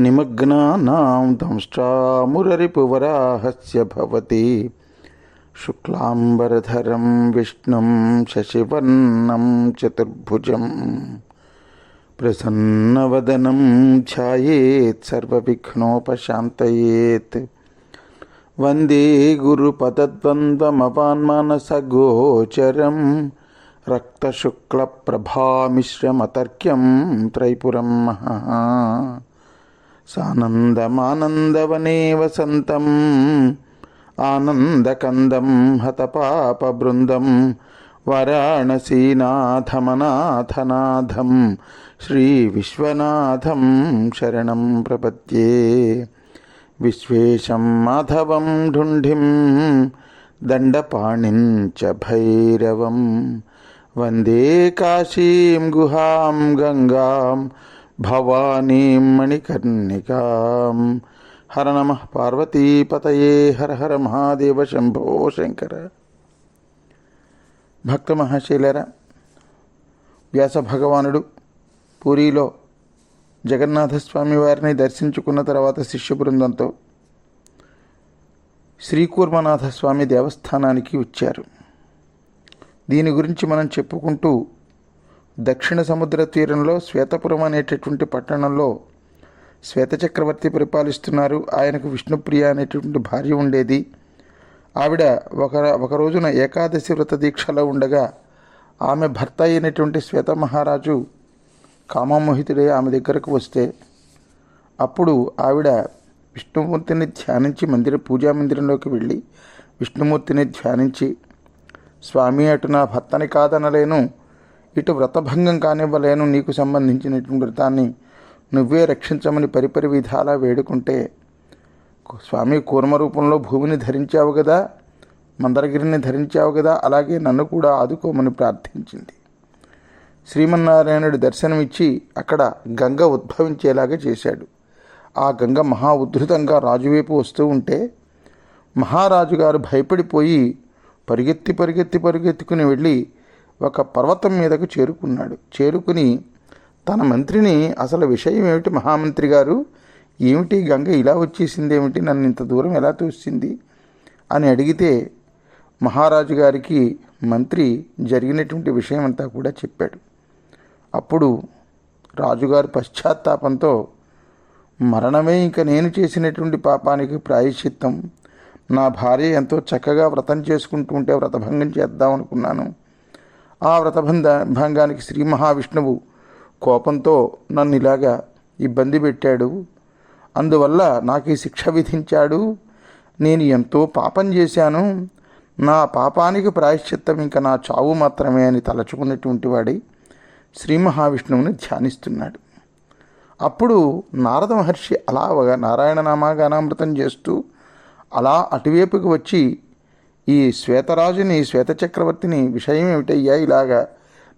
निमग्नानां दंष्टामुररिपुवराहस्य भवति। शुक्लाम्बरधरं, विष्णुं, शशिवर्णं, चतुर्भुजं। प्रसन्नवदनं ध्यायेत् वंदे वंदे गुरुपदद्वन्द्वमपान्मानसगोचरं रक्तशुक्लप्रभामिश्रमतर्क्यं, त्रैपुर महा। సానందమానందవనే వసంతం ఆనందకందం హతపాపబృందం వారాణసీనాథమనాథనాథం శ్రీ విశ్వనాథం శరణం ప్రపద్యే. విశ్వేశం మాధవం ఢుంఢిం దండపాణిం చ భైరవం. వందే కాశీం గుహాం గంగాం భవానీం మణికర్ణికాం హర నమ పార్వతీపతయే హర హర మహాదేవ శంభో శంకర భక్త మహాశీలర వ్యాస భగవానుడు పూరిలో జగన్నాథస్వామి వారిని దర్శించుకున్న తర్వాత శిష్య బృందంతో శ్రీకూర్మనాథ స్వామి దేవస్థానానికి వచ్చారు. దీని గురించి మనం చెప్పుకుంటూ దక్షిణ సముద్ర తీరంలో శ్వేతపురం అనేటటువంటి పట్టణంలో శ్వేత చక్రవర్తి పరిపాలిస్తున్నారు. ఆయనకు విష్ణుప్రియ అనేటటువంటి భార్య ఉండేది. ఆవిడ ఒక ఒక రోజున ఏకాదశి వ్రత దీక్షలో ఉండగా ఆమె భర్త అయినటువంటి శ్వేత మహారాజు కామమోహితుడే ఆమె దగ్గరకు వస్తే అప్పుడు ఆవిడ విష్ణుమూర్తిని ధ్యానించి మందిర పూజా మందిరంలోకి వెళ్ళి విష్ణుమూర్తిని ధ్యానించి స్వామి అటు నా భర్తని కాదనలేను. ఇటు వ్రతభంగం కానివ్వలేను నీకు సంబంధించినటువంటి వ్రతాన్ని నువ్వే రక్షించమని పరిపరి విధాలా వేడుకుంటే స్వామి కూర్మ రూపంలో భూమిని ధరించావు కదా మందరగిరిని ధరించావు కదా అలాగే నన్ను కూడా ఆదుకోమని ప్రార్థించింది. శ్రీమన్నారాయణుడు దర్శనమిచ్చి అక్కడ గంగ ఉద్భవించేలాగా చేశాడు. ఆ గంగ మహా ఉద్ధృతంగా రాజువైపు వస్తూ ఉంటే మహారాజు గారు భయపడిపోయి పరిగెత్తి పరిగెత్తి పరిగెత్తుకుని వెళ్ళి ఒక పర్వతం మీదకు చేరుకున్నాడు. చేరుకుని తన మంత్రిని అసలు విషయం ఏమిటి మహామంత్రి గారు? ఏమిటి గంగ ఇలా వచ్చేసింది ఏమిటి? నన్ను ఇంత దూరం ఎలా తోసింది? అని అడిగితే మహారాజు గారికి మంత్రి జరిగినటువంటి విషయం అంతా కూడా చెప్పాడు. అప్పుడు రాజుగారు పశ్చాత్తాపంతో మరణమే ఇంక నేను చేసినటువంటి పాపానికి ప్రాయశ్చిత్తం. నా భార్య ఎంతో చక్కగా వ్రతం చేసుకుంటూ ఉంటే వ్రతభంగం చేద్దాం అనుకున్నాను. ఆ వ్రతబంధ భంగానికి శ్రీ మహావిష్ణువు కోపంతో నన్ను ఇలాగా ఇబ్బంది పెట్టాడు. అందువల్ల నాకు ఈ శిక్ష విధించాడు. నేను ఎంతో పాపం చేశాను. నా పాపానికి ప్రాయశ్చిత్తం ఇంకా నా చావు మాత్రమే అని తలచుకున్నటువంటి వాడి శ్రీ మహావిష్ణువుని ధ్యానిస్తున్నాడు. అప్పుడు నారద మహర్షి అలా నారాయణ నామాగానామృతం చేస్తూ అలా అటువైపుకి వచ్చి ఈ శ్వేతరాజుని శ్వేత చక్రవర్తిని విషయం ఏమిటయ్యా ఇలాగా?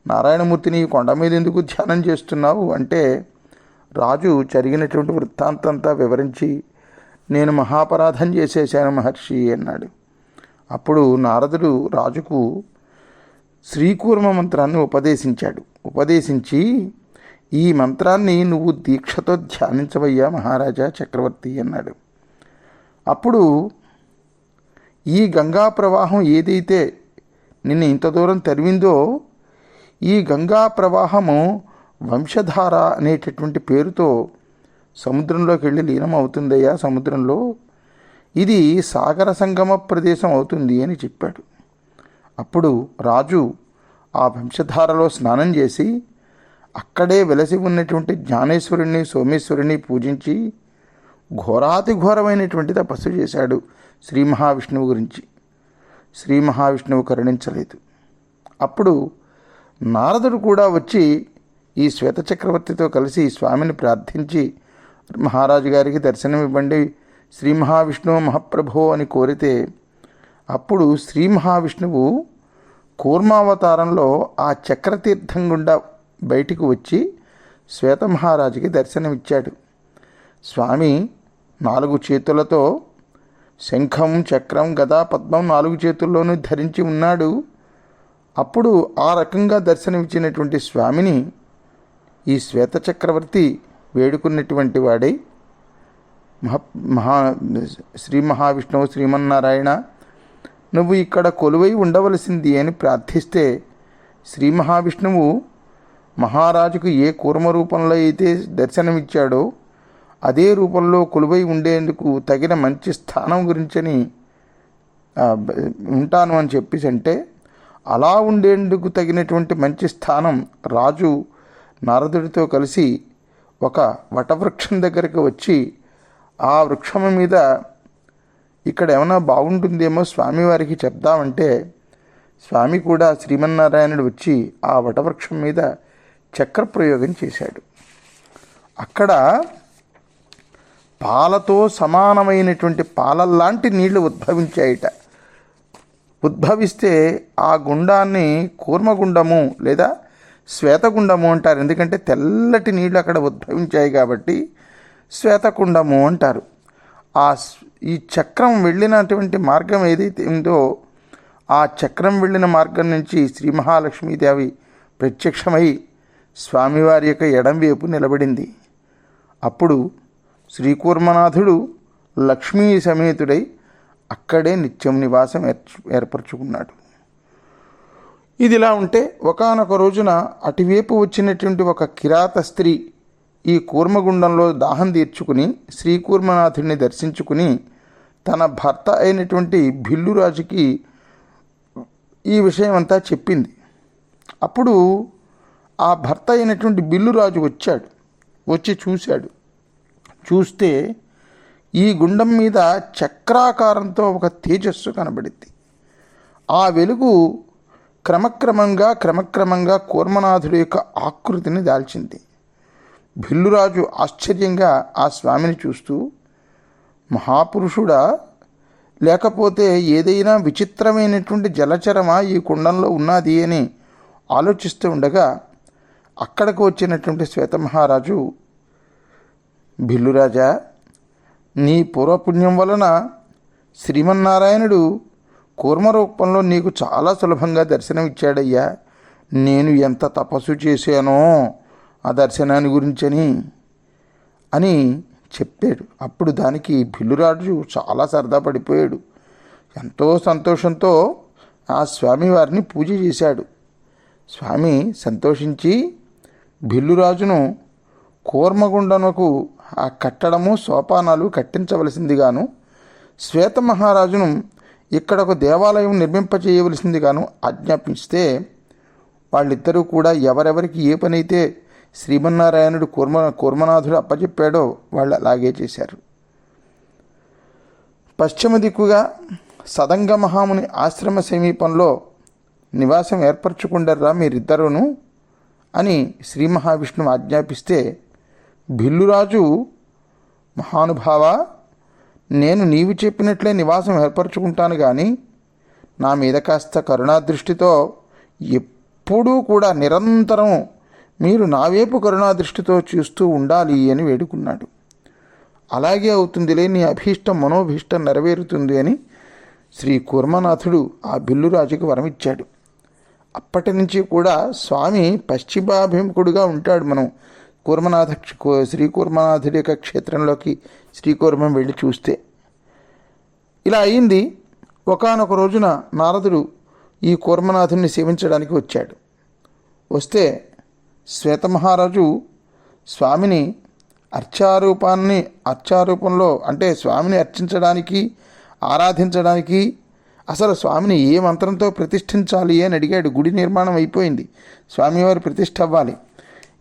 నారాయణమూర్తిని కొండ మీద ఎందుకు ధ్యానం చేస్తున్నావు? అంటే రాజు జరిగినటువంటి వృత్తాంతంతా వివరించి నేను మహాపరాధం చేసేశాను మహర్షి అన్నాడు. అప్పుడు నారదుడు రాజుకు శ్రీకూర్మ మంత్రాన్ని ఉపదేశించాడు. ఉపదేశించి ఈ మంత్రాన్ని నువ్వు దీక్షతో ధ్యానించవయ్యా మహారాజా చక్రవర్తి అన్నాడు. అప్పుడు ఈ గంగా ప్రవాహం ఏదైతే నిన్ను ఇంత దూరం తరివిందో ఈ గంగా ప్రవాహము వంశధార అనేటటువంటి పేరుతో సముద్రంలోకి వెళ్ళి లీనం అవుతుందయ్యా సముద్రంలో. ఇది సాగర సంగమ ప్రదేశం అవుతుంది అని చెప్పాడు. అప్పుడు రాజు ఆ వంశధారలో స్నానం చేసి అక్కడే వెలసి ఉన్నటువంటి జ్ఞానేశ్వరుణ్ణి సోమేశ్వరుణ్ణి పూజించి ఘోరాతి ఘోరమైనటువంటి తపస్సు చేశాడు. శ్రీ మహావిష్ణువు గురించి. శ్రీ మహావిష్ణువు కరుణించలేదు. అప్పుడు నారదుడు కూడా వచ్చి ఈ శ్వేత చక్రవర్తితో కలిసి స్వామిని ప్రార్థించి మహారాజు గారికి దర్శనం ఇవ్వండి శ్రీ మహావిష్ణువు మహాప్రభో అని కోరితే అప్పుడు శ్రీ మహావిష్ణువు కూర్మావతారంలో ఆ చక్రతీర్థం గుండా బయటికి వచ్చి శ్వేత మహారాజుకి దర్శనమిచ్చాడు. స్వామి నాలుగు చేతులతో శంఖం చక్రం గదా పద్మం నాలుగు చేతుల్లోనూ ధరించి ఉన్నాడు. అప్పుడు ఆ రకంగా దర్శనమిచ్చినటువంటి స్వామిని ఈ శ్వేత చక్రవర్తి వేడుకున్నటువంటి వాడే మహా మహా శ్రీ మహావిష్ణువు శ్రీమన్నారాయణ నువ్వు ఇక్కడ కొలువై ఉండవలసింది అని ప్రార్థిస్తే శ్రీ మహావిష్ణువు మహారాజుకు ఏ కూర్మ రూపంలో అయితే దర్శనమిచ్చాడో అదే రూపంలో కొలువై ఉండేందుకు తగిన మంచి స్థానం గురించని ఉంటాను అని చెప్పేసి అంటే అలా ఉండేందుకు తగినటువంటి మంచి స్థానం రాజు నారదుడితో కలిసి ఒక వటవృక్షం దగ్గరికి వచ్చి ఆ వృక్షం మీద ఇక్కడ ఏమైనా బాగుంటుందేమో స్వామివారికి చెప్దామంటే స్వామి కూడా శ్రీమన్నారాయణుడు వచ్చి ఆ వటవృక్షం మీద చక్ర ప్రయోగం చేశాడు. అక్కడ పాలతో సమానమైనటువంటి పాలల్లాంటి నీళ్ళు ఉద్భవించాయిట. ఉద్భవిస్తే ఆ గుండాన్ని కూర్మగుండము లేదా శ్వేతగుండము అంటారు. ఎందుకంటే తెల్లటి నీళ్ళు అక్కడ ఉద్భవించాయి కాబట్టి శ్వేతకుండము అంటారు. ఆ స్- ఈ చక్రం వెళ్ళినటువంటి మార్గం ఏదైతే ఉందో ఆ చక్రం వెళ్ళిన మార్గం నుంచి శ్రీ మహాలక్ష్మీదేవి ప్రత్యక్షమై స్వామివారి యొక్క ఎడం వైపు నిలబడింది. అప్పుడు శ్రీకూర్మనాథుడు లక్ష్మీ సమేతుడై అక్కడే నిత్యం నివాసం ఏర్చ- ఏర్పరచుకున్నాడు. ఇదిలా ఉంటే ఒకానొక రోజున అటువైపు వచ్చినటువంటి ఒక కిరాత స్త్రీ ఈ కూర్మగుండంలో దాహం తీర్చుకుని శ్రీకూర్మనాథుడిని దర్శించుకుని తన భర్త అయినటువంటి బిల్లురాజుకి ఈ విషయం అంతా చెప్పింది. అప్పుడు ఆ భర్త అయినటువంటి బిల్లురాజు వచ్చాడు వచ్చి చూశాడు. చూస్తే ఈ గుండం మీద చక్రాకారంతో ఒక తేజస్సు కనబడింది. ఆ వెలుగు క్రమక్రమంగా క్రమక్రమంగా కూర్మనాథుడి యొక్క ఆకృతిని దాల్చింది. భిల్లురాజు ఆశ్చర్యంగా ఆ స్వామిని చూస్తూ మహాపురుషుడా లేకపోతే ఏదైనా విచిత్రమైనటువంటి జలచరమా ఈ కుండంలో ఉన్నది? అని ఆలోచిస్తూ ఉండగా అక్కడికి వచ్చినటువంటి శ్వేతమహారాజు భిల్లురాజా నీ పూర్వపుణ్యం వలన శ్రీమన్నారాయణుడు కూర్మ రూపంలో నీకు చాలా సులభంగా దర్శనమిచ్చాడయ్యా. నేను ఎంత తపస్సు చేశానో ఆ దర్శనాన్ని గురించని అని చెప్పాడు. అప్పుడు దానికి భిల్లురాజు చాలా సరదా పడిపోయాడు. ఎంతో సంతోషంతో ఆ స్వామివారిని పూజ చేశాడు. స్వామి సంతోషించి భిల్లురాజును కూర్మగుండనకు ఆ కట్టడము సోపానాలు కట్టించవలసిందిగాను శ్వేత మహారాజును ఇక్కడ ఒక దేవాలయం నిర్మింపచేయవలసిందిగాను ఆజ్ఞాపిస్తే వాళ్ళిద్దరూ కూడా ఎవరెవరికి ఏ పనైతే శ్రీమన్నారాయణుడు కూర్మ కూర్మనాథుడు అప్పచెప్పాడో వాళ్ళు అలాగే చేశారు. పశ్చిమ దిక్కుగా సదంగ మహాముని ఆశ్రమ సమీపంలో నివాసం ఏర్పరచుకుండర్రా మీరిద్దరూను అని శ్రీ మహావిష్ణువు ఆజ్ఞాపిస్తే భిల్లురాజు మహానుభావ నేను నీవు చెప్పినట్లే నివాసం ఏర్పరచుకుంటాను కానీ నా మీద కాస్త కరుణాదృష్టితో ఎప్పుడూ కూడా నిరంతరం మీరు నా వైపు కరుణాదృష్టితో చూస్తూ ఉండాలి అని వేడుకున్నాడు. అలాగే అవుతుందిలే నీ అభీష్టం మనోభీష్టం నెరవేరుతుంది అని శ్రీ కూర్మనాథుడు ఆ బిల్లురాజుకి వరమిచ్చాడు. అప్పటి నుంచి కూడా స్వామి పశ్చిమాభిముఖుడుగా ఉంటాడు మనం. కూర్మనాథ శ్రీ కూర్మనాథుడి యొక్క క్షేత్రంలోకి శ్రీకూర్మం వెళ్ళి చూస్తే. ఇలా అయింది. ఒకానొక రోజున నారదుడు ఈ కూర్మనాథుని సేవించడానికి వచ్చాడు. వస్తే శ్వేతమహారాజు స్వామిని అర్చారూపాన్ని అర్చారూపంలో అంటే స్వామిని అర్చించడానికి ఆరాధించడానికి అసలు స్వామిని ఏ మంత్రంతో ప్రతిష్ఠించాలి అని అడిగాడు. గుడి నిర్మాణం అయిపోయింది. స్వామివారి ప్రతిష్ఠ అవ్వాలి.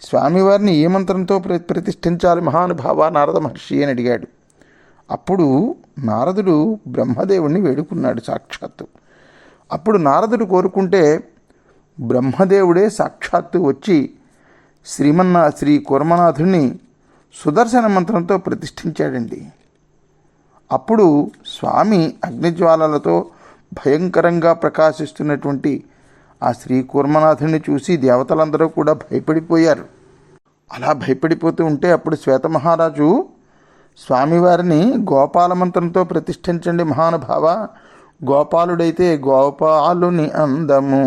స్వామివారిని ఏ మంత్రంతో ప్ర ప్రతిష్ఠించాలి మహానుభావ నారద మహర్షి అని అడిగాడు. అప్పుడు నారదుడు బ్రహ్మదేవుణ్ణి వేడుకున్నాడు సాక్షాత్తు. అప్పుడు నారదుడు కోరుకుంటే బ్రహ్మదేవుడే సాక్షాత్తు వచ్చి శ్రీమన్నా శ్రీ కుర్మనాథుడిని సుదర్శన మంత్రంతో ప్రతిష్ఠించాడండి. అప్పుడు స్వామి అగ్నిజ్వాలలతో భయంకరంగా ప్రకాశిస్తున్నటువంటి ఆ శ్రీ కూర్మనాథుని చూసి దేవతలందరూ కూడా భయపడిపోయారు. అలా భయపడిపోతూ ఉంటే అప్పుడు శ్వేతమహారాజు స్వామివారిని గోపాలమంత్రంతో ప్రతిష్ఠించండి మహానుభావ. గోపాలుడైతే గోపాలుని అందము.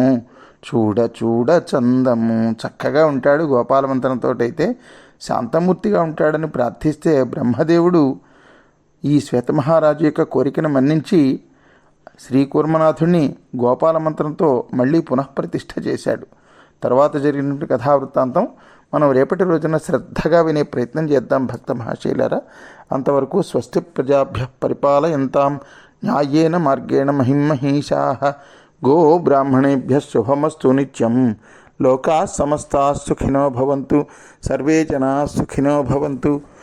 చూడ చూడ చందము. చక్కగా ఉంటాడు గోపాలమంత్రంతో అయితే శాంతమూర్తిగా ఉంటాడని ప్రార్థిస్తే బ్రహ్మదేవుడు ఈ శ్వేతమహారాజు యొక్క కోరికను మన్నించి శ్రీకూర్మనాథుణ్ణి గోపాల గోపాలమంత్రంతో మళ్ళీ పునఃప్రతిష్ఠ చేశాడు. తర్వాత జరిగినటువంటి కథావృత్తాంతం మనం రేపటి రోజున శ్రద్ధగా వినే ప్రయత్నం చేద్దాం భక్త మహాశైలారా. అంతవరకు స్వస్తి ప్రజాభ్య పరిపాలయంతాం. న్యాయేన మార్గేణ మహిమహీషా. గో బ్రాహ్మణేభ్య శుభమస్తు నిత్యం. లోకా సమస్తా సుఖినో భవంతు. సర్వే జనా సుఖినో భవంతు.